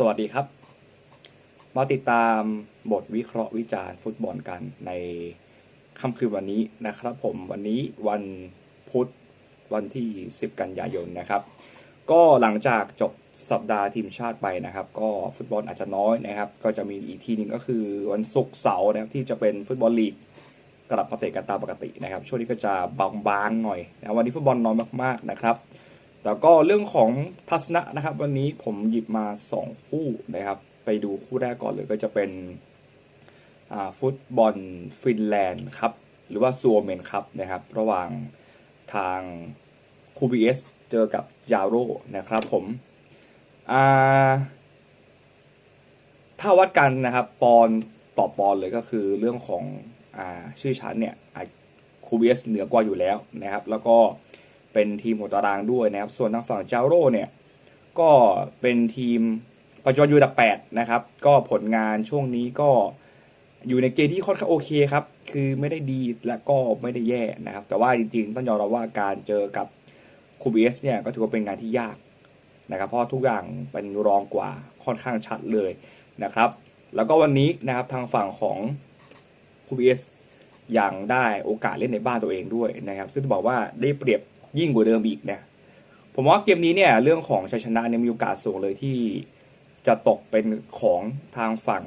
สวัสดีครับ มาติดตามบทวิเคราะห์วิจารณ์ฟุตบอลกันในค่ำคืนวันนี้นะครับ ผมวันนี้วันพุธวันที่ 10 กันยายนนะครับ ก็หลังจากจบสัปดาห์ทีมชาติไปนะครับ ก็ฟุตบอลอาจจะน้อยนะครับ ก็จะมีอีกทีหนึ่งก็คือวันศุกร์เสาร์นะครับที่จะเป็นฟุตบอลลีกกลับมาเตะกันตามปกตินะครับ ช่วงนี้ก็จะบางๆหน่อยนะวันนี้ฟุตบอลน้อยมากๆนะครับ แต่ก็เรื่องของทัศนะนะครับ วันนี้ผมหยิบมา 2 คู่นะครับ ไปดูคู่แรกก่อนเลยก็จะเป็นฟุตบอลฟินแลนด์ครับ หรือว่าซัวเมนครับนะครับ ระหว่างทางคูบีเอสเจอกับยาโรนะครับผมถ้าวัดกันนะครับปอนต่อปอนเลยก็คือเรื่องของอชื่อชั้นเนี่ยคูบีเอสเหนือกว่าอยู่แล้วนะครับ แล้วก็ เป็นทีมหัวตารางด้วยนะครับ ส่วนทางฝั่งเจ้าโร่เนี่ยก็เป็นทีมปัจจุบันอยู่อันดับ8นะครับ ก็ผลงานช่วงนี้ก็อยู่ในเกณฑ์ที่ค่อนข้างโอเคครับ คือไม่ได้ดีและก็ไม่ได้แย่นะครับ แต่ว่าจริงๆ ต้องยอมรับว่าการเจอกับคูบีเอสเนี่ยก็ถือว่าเป็นงานที่ยากนะครับ เพราะทุกอย่างเป็นรองกว่าค่อนข้างชัดเลยนะครับ แล้วก็วันนี้นะครับทางฝั่งของคูบีเอสยังได้โอกาสเล่นในบ้านตัวเองด้วยนะครับ ซึ่งต้องบอกว่าได้เปรียบ ยิ่งกว่าเดิมอีกนะผมว่าเกมนี้เนี่ยเรื่องของชัยชนะเนี่ยมีโอกาสสูงเลยที่จะตกเป็นของทางฝั่ง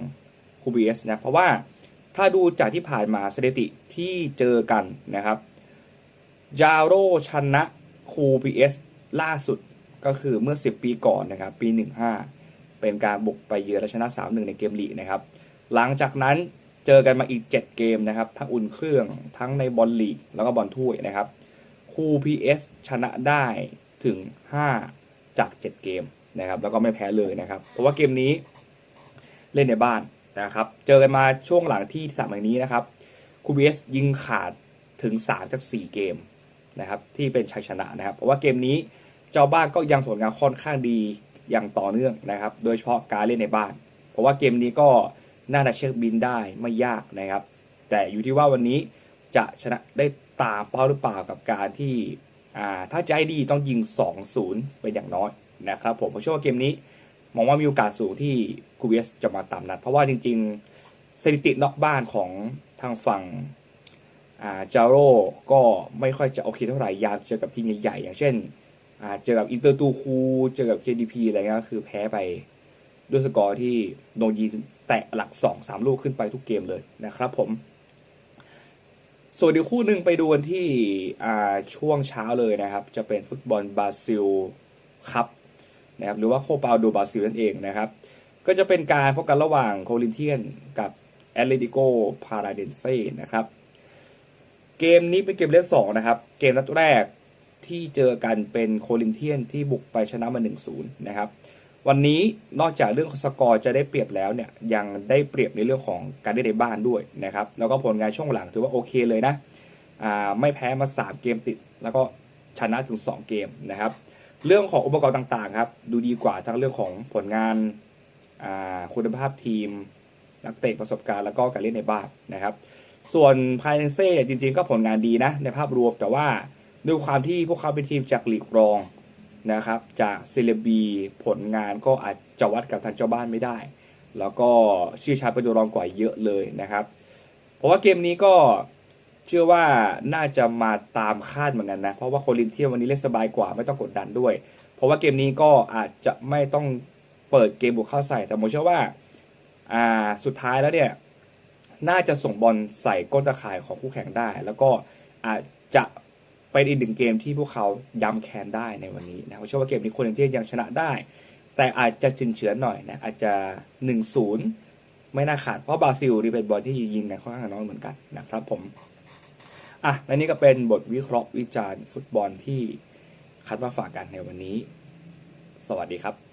คูบีเอสนะเพราะว่าถ้าดูจากที่ผ่านมาสถิติที่เจอกันนะครับยาโรชนะคูบีเอสล่าสุดก็คือเมื่อ 10 ปีก่อนนะครับ ปี 15 เป็นการบุกไปเยือนและชนะ 3-1 ในเกมลีกนะครับ หลังจากนั้นเจอกันมาอีก 7 เกมนะครับ ทั้งอุ่นเครื่องทั้งในบอลลีกแล้วก็บอลถ้วยนะครับ คูพีเอสชนะได้ถึง 5 จาก 7 เกมนะครับ แล้วก็ไม่แพ้เลยนะครับ เพราะว่าเกมนี้เล่นในบ้านนะครับ เจอกันมาช่วงหลังที่สามอย่งนี้นะครับคูพีเอสยิงขาดถึง 3 จาก 4 เกมนะครับที่เป็นชัยชนะนะครับ เพราะว่าเกมนี้เจ้าบ้านก็ยังผลงานค่อนข้างดีอย่างต่อเนื่องนะครับ โดยเฉพาะการเล่นในบ้าน เพราะว่าเกมนี้ก็น่าจะเช็คบินได้ไม่ยากนะครับ แต่อยู่ที่ว่าวันนี้จะชนะได้ ตามเป้าหรือเปล่ากับการที่อ่าถ้าใจดีต้องยิง 2-0 เป็นอย่างน้อยนะครับผมผมเชื่อว่าเกมนี้ มองว่ามีโอกาสสูงที่คูเวสจะมาตามนัด เพราะว่าจริงๆสถิตินอกบ้านของทางฝั่งอ่าจาโร่ก็ไม่ค่อยจะโอเคเท่าไหร่ยามเจอกับทีมใหญ่ๆอย่างเช่นเจอกับอินเตอร์ตูคูเจอกับ KDP อะไรเงี้ยก็คือแพ้ไปด้วยสกอร์ที่โดนยิงแตะหลัก 2-3 ลูกขึ้นไปทุกเกมเลยนะครับผม ส่วนอีกคู่หนึ่งไปดูกันที่ช่วงเช้าเลยนะครับ จะเป็นฟุตบอลบราซิลคัพนะครับหรือว่าโคปาโดบราซิลนั่นเองนะครับ ก็จะเป็นการพบกันระหว่างโคลินเทียนกับแอตเลติโกพาราเดนเซ่นะครับ เกมนี้เป็นเกมเล็กสองนะครับ เกมนัดแรกที่เจอกันเป็นโคลินเทียนที่บุกไปชนะมา1-0นะครับ วันนี้นอกจากเรื่องสกอร์จะได้เปรียบแล้วเนี่ยยังได้เปรียบในเรื่องของการได้ในบ้านด้วยนะครับแล้วก็ผลงานช่วงหลังถือว่าโอเคเลยนะไม่แพ้มา 3 เกมติด แล้วก็ชนะถึง 2 เกมนะครับ เรื่องของอุปกรณ์ต่างๆครับดูดีกว่าทั้งเรื่องของผลงานาคุณภาพทีม นักเตะประสบการณ์แล้วก็การเล่นในบ้านนะครับ ส่วนพายเนเซ่จริงๆ ก็ผลงานดีนะในภาพรวมแต่ว่าด้วยความที่พวกเขาเป็นทีมจากลีกรอง นะครับ จากเซเลบีผลงานก็อาจจะวัดกับทางเจ้าบ้านไม่ได้ แล้วก็ชื่อชาติเป็นตัวรองกว่าเยอะเลยนะครับ เพราะว่าเกมนี้ก็เชื่อว่าน่าจะมาตามคาดเหมือนกันนะ เพราะว่าโคลินเทียวันนี้เล่นสบายกว่าไม่ต้องกดดันด้วย เพราะว่าเกมนี้ก็อาจจะไม่ต้องเปิดเกมบุกเข้าใส่ แต่ผมเชื่อว่าอ่าสุดท้ายแล้วเนี่ยน่าจะส่งบอลใส่ก้นตะข่ายของคู่แข่งได้ แล้วก็อาจจะ เป็นอีกหนึ่งเกมที่พวกเขาย้ำแค้นได้ในวันนี้นะผมเชื่อว่าเกมนี้คนที่ยังชนะได้ แต่อาจจะชินเฉือนหน่อยนะอาจจะ1-0ไม่น่าขาดเพราะบราซิลนี่เป็นบอลที่ยิงในค่อนข้างน้อยเหมือนกันนะครับผมอะและนี่ก็เป็นบทวิเคราะห์วิจารณ์ฟุตบอลที่คัดมาฝากกันในวันนี้ สวัสดีครับ